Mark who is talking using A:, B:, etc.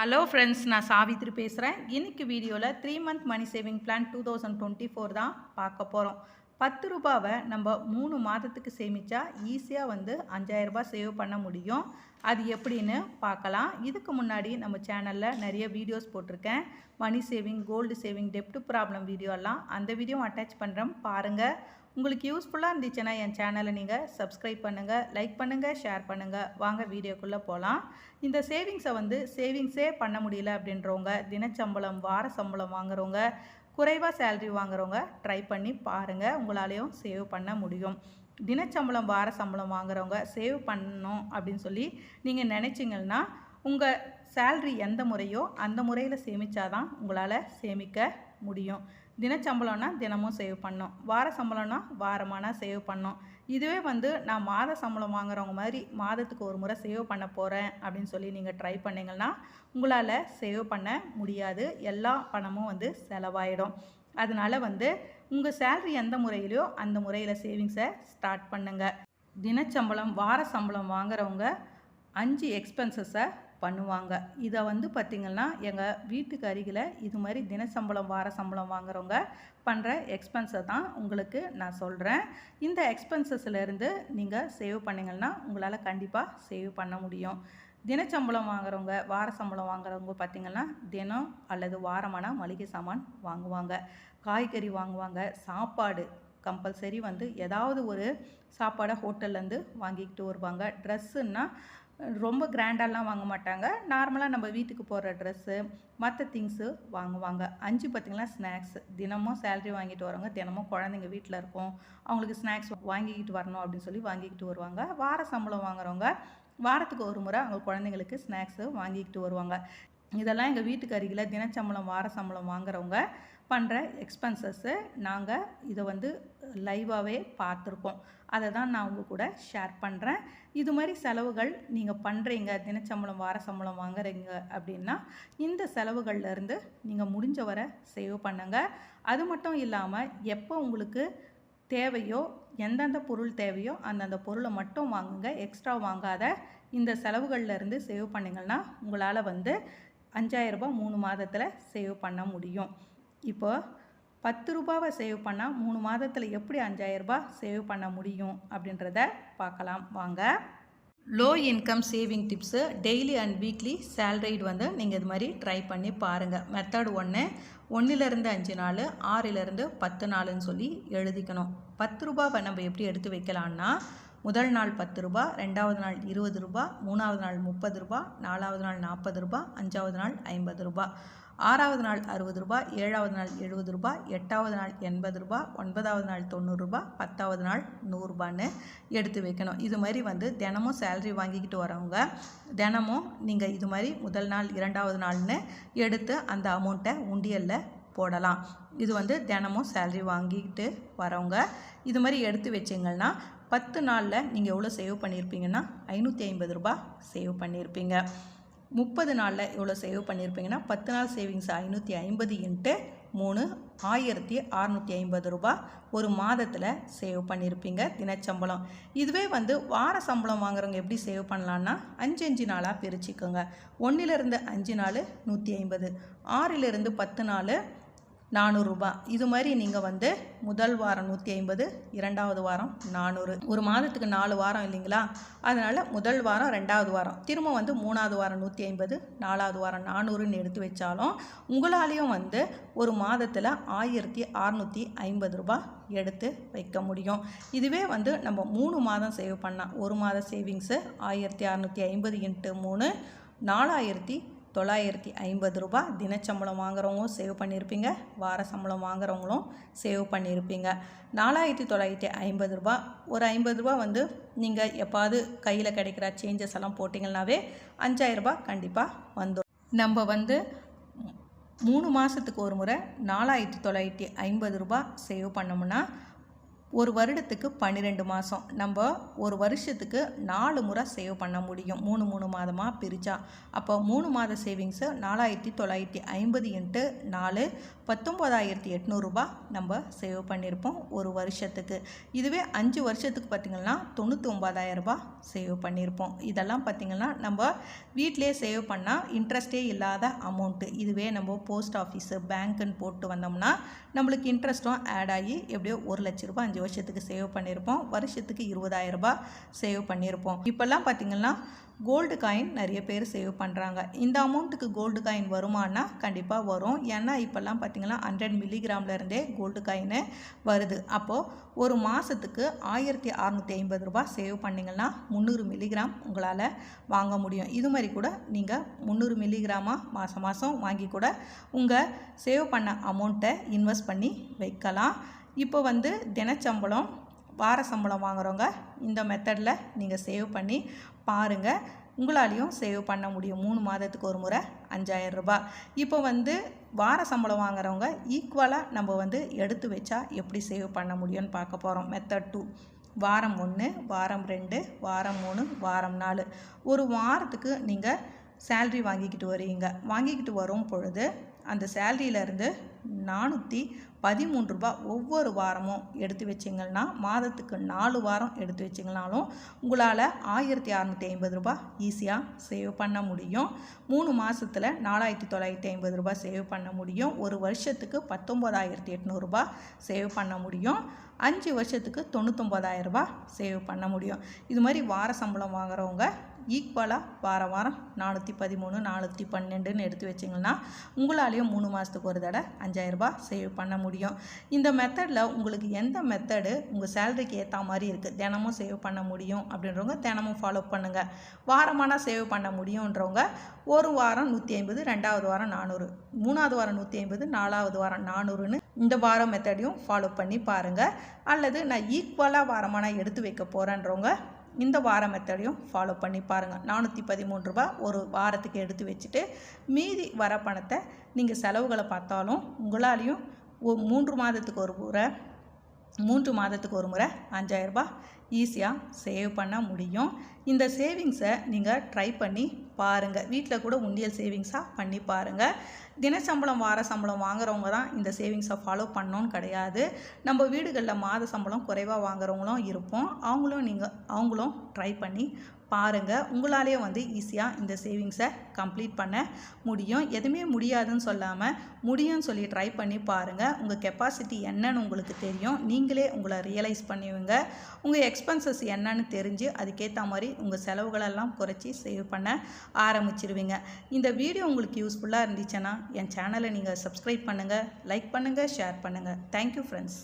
A: Hello friends நான் சாவித்ரி பேசுகிறேன் இன்னைக்கு வீடியோவில் three month money saving plan two thousand twenty four தான் பார்க்க போகிறோம் பத்து ரூபாவை நம்ம மூணு மாதத்துக்கு சேமித்தா ஈஸியாக வந்து அஞ்சாயிரரூபா சேவ் பண்ண முடியும். அது எப்படின்னு பார்க்கலாம். இதுக்கு முன்னாடி நம்ம சேனலில் நிறைய வீடியோஸ் போட்டிருக்கேன். மணி சேவிங் கோல்டு சேவிங் டெப்ட் ப்ராப்ளம் வீடியோலாம் அந்த வீடியோ அட்டாச் பண்ணுறேன் பாருங்கள் உங்களுக்கு யூஸ்ஃபுல்லாக இருந்துச்சுன்னா என் சேனலை நீங்கள் சப்ஸ்கிரைப் பண்ணுங்கள் லைக் பண்ணுங்கள் ஷேர் பண்ணுங்கள் வாங்க வீடியோக்குள்ளே போகலாம் இந்த சேவிங்ஸை வந்து சேவிங்ஸே பண்ண முடியல அப்படின்றவங்க தினச்சம்பளம் வார சம்பளம் வாங்குறவங்க குறைவாக சேல்ரி வாங்குறவங்க ட்ரை பண்ணி பாருங்கள் உங்களாலேயும் சேவ் பண்ண முடியும். தினச்சம்பளம் வார சம்பளம் வாங்குறவங்க சேவ் பண்ணணும் அப்படின்னு சொல்லி நீங்கள் நினச்சிங்கன்னா உங்கள் சேல்ரி எந்த முறையோ அந்த முறையில் சேமித்தாதான் உங்களால் சேமிக்க முடியும். தினச்சம்பளம்னா தினமும் சேவ் பண்ணோம். வார சம்பளம்னா வாரமான சேவ் பண்ணோம். இதுவே வந்து நான் மாத சம்பளம் வாங்குறவங்க மாதிரி மாதத்துக்கு ஒரு முறை சேவ் பண்ண போகிறேன் அப்படின்னு சொல்லி நீங்கள் ட்ரை பண்ணிங்கன்னா உங்களால் சேவ் பண்ண முடியாது. எல்லா பணமும் வந்து செலவாயிடும். அதனால் வந்து உங்கள் சேல்ரி எந்த முறையிலையோ அந்த முறையில் சேவிங்ஸை ஸ்டார்ட் பண்ணுங்கள் தினச்சம்பளம் வார சம்பளம் வாங்குறவங்க அஞ்சு எக்ஸ்பென்சஸை பண்ணுவாங்க. இதை வந்து பார்த்திங்கன்னா எங்கள் வீட்டுக்கு அருகில் இது மாதிரி தினசம்பளம் வார சம்பளம் வாங்குறவங்க பண்ணுற எக்ஸ்பென்ஸை தான் உங்களுக்கு நான் சொல்கிறேன் இந்த எக்ஸ்பென்சஸ்லேருந்து நீங்கள் சேவ் பண்ணிங்கன்னா உங்களால் கண்டிப்பாக சேவ் பண்ண முடியும். தினச்சம்பளம் வாங்குறவங்க வார சம்பளம் வாங்குறவங்க பார்த்திங்கன்னா தினம் அல்லது வாரமான மளிகை சாமான் வாங்குவாங்க. காய்கறி வாங்குவாங்க. சாப்பாடு கம்பல்சரி வந்து ஏதாவது ஒரு சாப்பாடை ஹோட்டல்லேருந்து வாங்கிக்கிட்டு வருவாங்க. ட்ரெஸ்ஸுன்னா ரொம்ப கிராண்டாலாம் வாங்க மாட்டாங்க. நார்மலாக நம்ம வீட்டுக்கு போகிற ட்ரெஸ்ஸு மற்ற திங்ஸு வாங்குவாங்க. அஞ்சு பார்த்திங்கன்னா ஸ்நாக்ஸ் தினமும் சேலரி வாங்கிட்டு வரவங்க தினமும் குழந்தைங்க வீட்டில் இருக்கும். அவங்களுக்கு ஸ்நாக்ஸ் வாங்கிக்கிட்டு வரணும் அப்படின்னு சொல்லி வாங்கிக்கிட்டு வருவாங்க. வார சம்பளம் வாங்குறவங்க வாரத்துக்கு ஒரு முறை அவங்க குழந்தைங்களுக்கு ஸ்நாக்ஸு வாங்கிக்கிட்டு வருவாங்க. இதெல்லாம் எங்கள் வீட்டுக்கு அருகில் தினச்சம்பளம் வார சம்பளம் வாங்குறவங்க பண்ணுற எக்ஸ்பென்சஸ்ஸு நாங்கள் இதை வந்து லைவாகவே பார்த்துருக்கோம். அதை தான் நான் உங்கள் கூட ஷேர் பண்ணுறேன் இது மாதிரி செலவுகள் நீங்கள் பண்ணுறீங்க தினச்சம்பளம் வார சம்பளம் வாங்குறீங்க அப்படின்னா இந்த செலவுகள்லேருந்து நீங்கள் முடிஞ்ச வரை சேவ் பண்ணுங்கள் அது மட்டும் இல்லாமல் எப்போ உங்களுக்கு தேவையோ எந்தெந்த பொருள் தேவையோ அந்தந்த பொருளை மட்டும் வாங்குங்க. எக்ஸ்ட்ரா வாங்காத இந்த செலவுகள்லேருந்து சேவ் பண்ணிங்கன்னா உங்களால் வந்து அஞ்சாயிரரூபா மூணு மாதத்தில் சேவ் பண்ண முடியும். இப்போ பத்து ரூபாவை சேவ் பண்ணால் மூணு மாதத்தில் எப்படி அஞ்சாயிரரூபா சேவ் பண்ண முடியும் அப்படின்றத பார்க்கலாம். வாங்க. Low income saving tips daily and weekly salaried வந்து நீங்கள் இது மாதிரி ட்ரை பண்ணி பாருங்கள் மெத்தட் ஒன்று ஒன்றிலேருந்து அஞ்சு நாள் ஆறிலிருந்து பத்து நாளுன்னு சொல்லி எழுதிக்கணும். பத்து ரூபாவை நம்ம எப்படி எடுத்து வைக்கலான்னா முதல் நாள் பத்து ரூபா ரெண்டாவது நாள் இருபது ரூபா மூணாவது நாள் முப்பது ரூபா நாலாவது நாள் நாற்பது ரூபா அஞ்சாவது நாள் ஐம்பது ரூபா. ஆறாவது நாள் அறுபது ரூபாய் ஏழாவது நாள் எழுபது ரூபாய் எட்டாவது நாள் எண்பது ரூபாய் ஒன்பதாவது நாள் தொண்ணூறுரூபா பத்தாவது நாள் நூறுரூபான்னு எடுத்து வைக்கணும். இது மாதிரி வந்து தினமும் சேல்ரி வாங்கிக்கிட்டு வரவங்க தினமும் நீங்கள் இது மாதிரி முதல் நாள் இரண்டாவது நாள்னு எடுத்து அந்த அமௌண்ட்டை உண்டியலில் போடலாம். இது வந்து தினமும் சேல்ரி வாங்கிக்கிட்டு வரவங்க இது மாதிரி எடுத்து வச்சிங்கன்னா பத்து நாளில் நீங்கள் எவ்வளோ சேவ் பண்ணியிருப்பீங்கன்னா ஐநூற்றி ஐம்பது ரூபா சேவ் பண்ணியிருப்பீங்க முப்பது நாளில் எவ்வளோ சேவ் பண்ணியிருப்பீங்கன்னா பத்து நாள் சேவிங்ஸ் ஐநூற்றி ஐம்பது இன்ட்டு மூணு ஆயிரத்தி அறநூற்றி ஐம்பது ரூபா ஒரு மாதத்தில் சேவ் பண்ணியிருப்பீங்க தினச்சம்பளம். இதுவே வந்து வார சம்பளம் வாங்குறவங்க எப்படி சேவ் பண்ணலான்னா அஞ்சு அஞ்சு நாளாக பிரிச்சுக்கோங்க. ஒன்றிலிருந்து அஞ்சு நாள் நூற்றி ஐம்பது. ஆறிலிருந்து பத்து நாள் நானூறுரூபா இது மாதிரி நீங்கள் வந்து முதல் வாரம் நூற்றி ஐம்பது இரண்டாவது வாரம் நானூறு. ஒரு மாதத்துக்கு நாலு வாரம் இல்லைங்களா? அதனால் முதல் வாரம் ரெண்டாவது வாரம். திரும்ப வந்து மூணாவது வாரம் நூற்றி ஐம்பது நாலாவது வாரம் நானூறுன்னு எடுத்து வச்சாலும் உங்களாலேயும் வந்து ஒரு மாதத்தில் ஆயிரத்தி அறநூற்றி ஐம்பது ரூபா எடுத்து வைக்க முடியும். இதுவே வந்து நம்ம மூணு மாதம் சேவ் பண்ணால் ஒரு மாத சேவிங்ஸு ஆயிரத்தி அறநூற்றி ஐம்பது இன்ட்டு மூணு நாலாயிரத்தி தொள்ளாயிரத்தி ஐம்பது ரூபா தினச்சம்பளம் வாங்குறவங்களும் சேவ் பண்ணியிருப்பீங்க வார சம்பளம் வாங்குறவங்களும் சேவ் பண்ணியிருப்பீங்க நாலாயிரத்தி தொள்ளாயிரத்தி ஐம்பது ரூபா ஒரு ஐம்பது ரூபா வந்து நீங்கள் எப்பாவது கையில் கிடைக்கிற சேஞ்சஸ் எல்லாம் போட்டிங்கனாவே அஞ்சாயிரரூபா கண்டிப்பாக வந்துடும் நம்ம வந்து மூணு மாதத்துக்கு ஒரு முறை நாலாயிரத்தி தொள்ளாயிரத்தி ஐம்பது ரூபா சேவ் பண்ணோம்னா ஒரு வருடத்துக்கு பன்னிரெண்டு மாதம் நம்ம ஒரு வருஷத்துக்கு நாலு முறை சேவ் பண்ண முடியும். மூணு மூணு மாதமாக பிரித்தா அப்போ மூணு மாத சேவிங்ஸு நாலாயிரத்தி தொள்ளாயிரத்தி ஐம்பது இன்ட்டு நாலு பத்தொம்போதாயிரத்தி எட்நூறுபா நம்ம சேவ் பண்ணியிருப்போம் ஒரு வருஷத்துக்கு. இதுவே அஞ்சு வருஷத்துக்கு பார்த்திங்கன்னா தொண்ணூற்றி ஒம்பதாயிரரூபா சேவ் பண்ணியிருப்போம் இதெல்லாம் பார்த்திங்கன்னா நம்ம வீட்டிலே சேவ் பண்ணால் இன்ட்ரெஸ்டே இல்லாத அமௌண்ட்டு இதுவே நம்ம போஸ்ட் ஆஃபீஸு பேங்க்குன்னு போட்டு வந்தோம்னா நம்மளுக்கு இன்ட்ரெஸ்ட்டும் ஆட் ஆகி எப்படியோ ஒரு லட்ச ரூபாய் அஞ்சு வருஷத்துக்கு சேவ் பண்ணியிருப்போம் வருஷத்துக்கு இருபதாயிரம் ரூபாய் சேவ் பண்ணியிருப்போம் இப்போல்லாம் பார்த்திங்கன்னா கோல்டு காயின் நிறைய பேர் சேவ் பண்ணுறாங்க இந்த அமௌண்ட்டுக்கு கோல்டு காயின் வருமானா கண்டிப்பாக வரும். ஏன்னா இப்போல்லாம் பார்த்திங்கன்னா ஹண்ட்ரட் மில்லிகிராம்லேருந்தே கோல்டு காயின் வருது. அப்போது ஒரு மாதத்துக்கு ஆயிரத்தி அறநூற்றி ஐம்பது ரூபாய் சேவ் பண்ணிங்கன்னா முந்நூறு மில்லிகிராம் உங்களால் வாங்க முடியும். இது மாதிரி கூட நீங்கள் முந்நூறு மில்லிகிராமாக மாதம் மாதம் வாங்கி கூட உங்கள் சேவ் பண்ண அமௌண்ட்டை இன்வெஸ்ட் பண்ணி வைக்கலாம். இப்போ வந்து தினச்சம்பளம் வார சம்பளம் வாங்குறவங்க இந்த மெத்தடில் நீங்கள் சேவ் பண்ணி பாருங்கள் உங்களாலையும் சேவ் பண்ண முடியும். மூணு மாதத்துக்கு ஒரு முறை அஞ்சாயிரம் ரூபாய். இப்போ வந்து வார சம்பளம் வாங்குறவங்க ஈக்குவலாக நம்ம வந்து எடுத்து வச்சா எப்படி சேவ் பண்ண முடியும்னு பார்க்க போகிறோம் மெத்தட் டூ வாரம் ஒன்று வாரம் ரெண்டு வாரம் மூணு வாரம் நாலு. ஒரு வாரத்துக்கு நீங்கள் சேல்ரி வாங்கிக்கிட்டு வரீங்க. வாங்கிக்கிட்டு வரும் பொழுது அந்த சேல்ரியிலேருந்து நானூற்றி பதிமூன்று ரூபா ஒவ்வொரு வாரமும் எடுத்து வச்சிங்கன்னா மாதத்துக்கு நாலு வாரம் எடுத்து வச்சிங்கனாலும் உங்களால் ஆயிரத்தி அறநூற்றி ஐம்பது ரூபா ஈஸியாக சேவ் பண்ண முடியும். மூணு மாதத்தில் நாலாயிரத்தி தொள்ளாயிரத்தி ஐம்பது ரூபா சேவ் பண்ண முடியும். ஒரு வருஷத்துக்கு பத்தொம்போதாயிரத்தி எட்நூறுபா சேவ் பண்ண முடியும். அஞ்சு வருஷத்துக்கு தொண்ணூத்தொம்பதாயிரம் சேவ் பண்ண முடியும். இது மாதிரி வார சம்பளம் வாங்குறவங்க ஈக்குவலாக வார வாரம் நானூற்றி பதிமூணு நானூற்றி பன்னெண்டுன்னு எடுத்து வச்சிங்கன்னா உங்களாலேயும் மூணு மாதத்துக்கு ஒரு தடவை அஞ்சாயிரரூபா சேவ் பண்ண முடியும். முடியும். இந்த மெத்தடில் உங்களுக்கு எந்த மெத்தடு உங்கள் சேலரிக்கு ஏற்ற மாதிரி இருக்குது தினமும் சேவ் பண்ண முடியும் அப்படின்றவங்க தினமும் ஃபாலோ பண்ணுங்கள் வாரமான சேவ் பண்ண முடியுன்றவங்க ஒரு வாரம் நூற்றி ஐம்பது ரெண்டாவது வாரம் நானூறு மூணாவது வாரம் நூற்றி ஐம்பது நாலாவது வாரம் நானூறுன்னு இந்த வாரம் மெத்தடையும் ஃபாலோ பண்ணி பாருங்கள் அல்லது நான் ஈக்குவலாக வாரமான எடுத்து வைக்க போகிறேன்றவங்க இந்த வார மெத்தடையும் ஃபாலோ பண்ணி பாருங்கள் நானூற்றி பதிமூணு ரூபா ஒரு வாரத்துக்கு எடுத்து வச்சுட்டு மீதி வர பணத்தை நீங்கள் செலவுகளை பார்த்தாலும் உங்களாலையும் மூன்று மாதத்துக்கு ஒரு முறை மூன்று மாதத்துக்கு ஒரு முறை அஞ்சாயிரரூபா ஈஸியாக சேவ் பண்ண முடியும். இந்த சேவிங்ஸை நீங்கள் ட்ரை பண்ணி பாருங்கள் வீட்டில் கூட உண்டியல் சேவிங்ஸாக பண்ணி பாருங்கள் தினச்சம்பளம் வார சம்பளம் வாங்குறவங்க தான் இந்த சேவிங்ஸை ஃபாலோ பண்ணோன்னு கிடையாது. நம்ம வீடுகளில் மாத சம்பளம் குறைவாக வாங்குறவங்களும் இருப்போம். அவங்களும் நீங்கள் அவங்களும் ட்ரை பண்ணி பாருங்கள் உங்களாலேயே வந்து ஈஸியாக இந்த சேவிங்ஸை கம்ப்ளீட் பண்ண முடியும். எதுவுமே முடியாதுன்னு சொல்லாமல் முடியும்னு சொல்லி ட்ரை பண்ணி பாருங்கள் உங்கள் கெப்பாசிட்டி என்னன்னு உங்களுக்கு தெரியும். நீங்களே உங்களை ரியலைஸ் பண்ணுவீங்க உங்கள் எக்ஸ்பென்சஸ் என்னன்னு தெரிஞ்சு அதுக்கேற்ற மாதிரி உங்கள் செலவுகளெல்லாம் குறைச்சி சேவ் பண்ண ஆரம்பிச்சிருவீங்க. இந்த வீடியோ உங்களுக்கு யூஸ்ஃபுல்லாக இருந்துச்சுன்னா என் சேனலை நீங்கள் சப்ஸ்கிரைப் பண்ணுங்கள் லைக் பண்ணுங்கள் ஷேர் பண்ணுங்கள் தேங்க்யூ ஃப்ரெண்ட்ஸ்